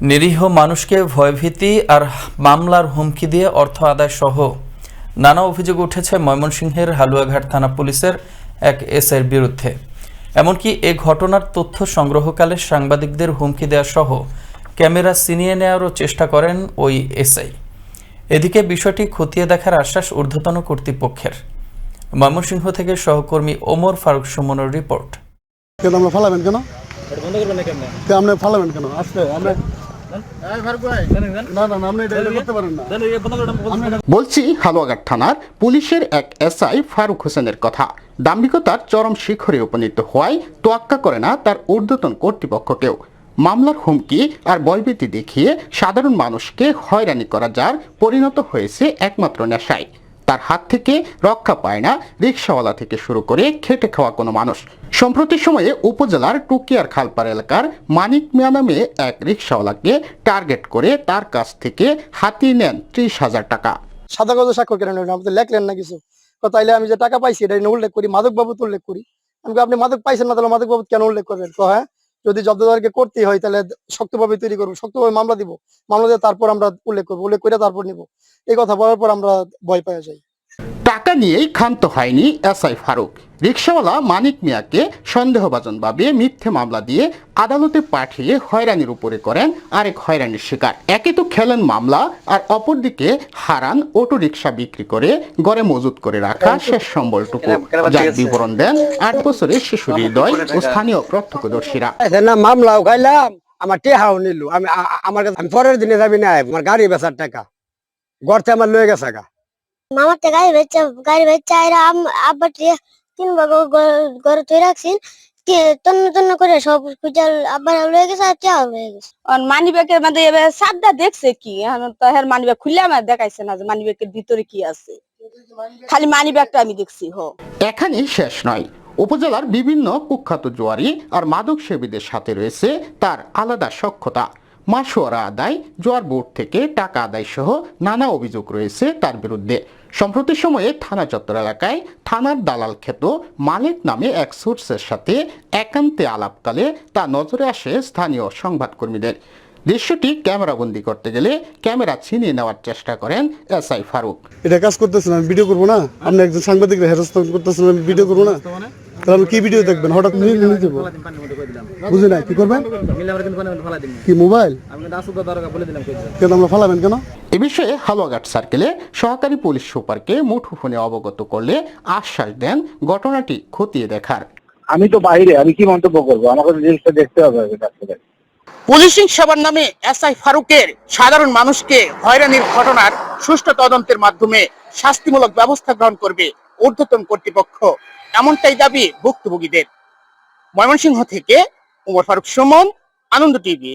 নিরীহ মানুষকে ভয়ভীতি আর মামলার হুমকি দিয়ে অর্থ আদায় সহ নানা অভিযোগ উঠেছে ময়মনসিংহের হালুয়াঘাট থানা পুলিশের এক এসআইয়ের বিরুদ্ধে। এমনকি এ ঘটনার তথ্য সংগ্রহকালে সাংবাদিকদের হুমকি দেওয়া সহ ক্যামেরা ছিনিয়ে নেওয়ারও চেষ্টা করেন ওই এসআই। এদিকে বিষয়টি খতিয়ে দেখার আশ্বাস ঊর্ধ্বতন কর্তৃপক্ষের। ময়মনসিংহ থেকে সহকর্মী ওমর ফারুক সুমনের রিপোর্ট। কেন আমরা ফালাবেন কেন? আপনি ফালাবেন কেন? আসতে আমরা বলছি। হালুয়াঘাট থানার পুলিশের এক এসআই ফারুক হোসেনের কথা। দাম্ভিকতার চরম শিখরে উপনীত হওয়ায় তোয়াক্কা করে না তার ঊর্ধ্বতন কর্তৃপক্ষকেও। মামলার হুমকি আর বয়বীতি দেখিয়ে সাধারণ মানুষকে হয়রানি করা যার পরিণত হয়েছে একমাত্র নেশায়। তার হাত থেকে রক্ষা পায় না, রিক্সাওয়ালা থেকে শুরু করে খেটে খাওয়া কোনো মানুষ। সম্প্রতি সময়ে উপজেলার টুকিয়ার খালপাড় এলাকার মানিক মিয়া নামে এক রিক্সাওয়ালাকে টার্গেট করে তার কাছ থেকে হাতিয়ে নেন ত্রিশ হাজার টাকা। সাদা কাগজে স্বাক্ষর কেন? আপনি লেখলেন না কিছু। তাইলে আমি যে টাকা পাইছি, এটা উল্লেখ করি মাদক বাবু উল্লেখ করি। আমি আপনি মাদক পাইছেন না, তাহলে মাদক বাবু কেন উল্লেখ করবেন? তো হ্যাঁ? যদি জব্দদারকে করতে হয়, তাহলে শক্তভাবে তৈরি করব, শক্তভাবে মামলা দিব। মামলা দিয়ে তারপর আমরা উল্লেখ করব, উল্লেখ করে তারপর নিব। এই কথা বলার পর আমরা ভয় পাওয়া যাই। টাকা নিয়েই ক্ষান্ত হয়নি এসআই ফারুক। রিক্সাওয়ালা মানিক মিয়াকে সন্দেহভাজনভাবে মিথ্যে মামলা দিয়ে আদালতে পাঠিয়ে হয়রানির উপরে করেন আরেক হয়রানির শিকার। একে তো খেলেন মামলা আর অপরদিকে হারান অটো রিক্সা বিক্রি করে গড়ে মজুত করে রাখা শেষ সম্বলটুকু। যার বিবরণ দেন আট বছরের শিশু হৃদয় ও স্থানীয় প্রত্যক্ষদর্শীরা। মামলাও খাইলাম আমার টেহাও নিল। আমি আমার কাছে আমি পরের দিনে যাবি না আমার গাড়ি বেচার টাকা। গড়তে আমার লয়ে গেছে গা। মামার তো গাড়ি বেচা গাড়ি বেচা এরা আব্বা টিয়া তিন বাবা ঘরে তুই রাখছেন তন্ন তন্ন করে সব খুঁজাল আব্বার লয়ে গেছে আর লয়ে গেছে। আর মানি ব্যাগের মধ্যে এবার সাদা দেখছে কি? এখন তো হের মানি ব্যাগ খুললে আমার দেখাইছে না যে মানি ব্যাগের ভিতরে কি আছে। খালি মানি ব্যাগটা আমি দেখছি হ। এখানেই শেষ নয়। উপজেলার বিভিন্ন কুখ্যাত জোয়ারি আর মাদক সেবীদের সাথে রয়েছে তার আলাদা সক্ষতা মাসোয়ারা আদায় জোয়ার বোর্ড থেকে টাকা আদায় সহ নানা অভিযোগ রয়েছে তার বিরুদ্ধে। সম্প্রতি সময়ে থানা চত্বর এলাকায় থানার দালাল খ্যাত মালিক নামে এক সোর্সের সাথে একান্তে আলাপকালে তা নজরে আসে স্থানীয় সংবাদকর্মীদের। দৃশ্যটি ক্যামেরাবন্দি করতে গেলে ক্যামেরা ছিনিয়ে নেওয়ার চেষ্টা করেন এসআই ফারুক। এটা কাজ করতেছেন আমি ভিডিও করব না? আপনি একজন সাংবাদিক হেরস্ত করতেছেন আমি ভিডিও করব না? তাহলে কি ভিডিও দেখবেন? হঠাৎ নিয়ে নিয়ে যাব। বুঝি না কি করবেন? কি মোবাইল। কেন আমরা ফালাবেন কেন? এ বিষয়ে হালুয়াঘাট সার্কেলে সহকারী পুলিশ সুপারকে মুঠোফোনে অবগত করলে আশ্বাস দেন ঘটনাটি খতিয়ে দেখার। আমি তো বাইরে আমি কি মন্তব্য করব? আমাকে জিনিসটা দেখতে হবে। পুলিশিং সেবার নামে এসআই ফারুকের সাধারণ মানুষকে হয়রানির ঘটনার সুষ্ঠু তদন্তের মাধ্যমে শাস্তিমূলক ব্যবস্থা গ্রহণ করবে ঊর্ধ্বতন কর্তৃপক্ষ। এমনটাই দাবি ভুক্তভোগীদের। ময়মনসিংহ থেকে উমর ফারুক সুমন আনন্দ টিভি।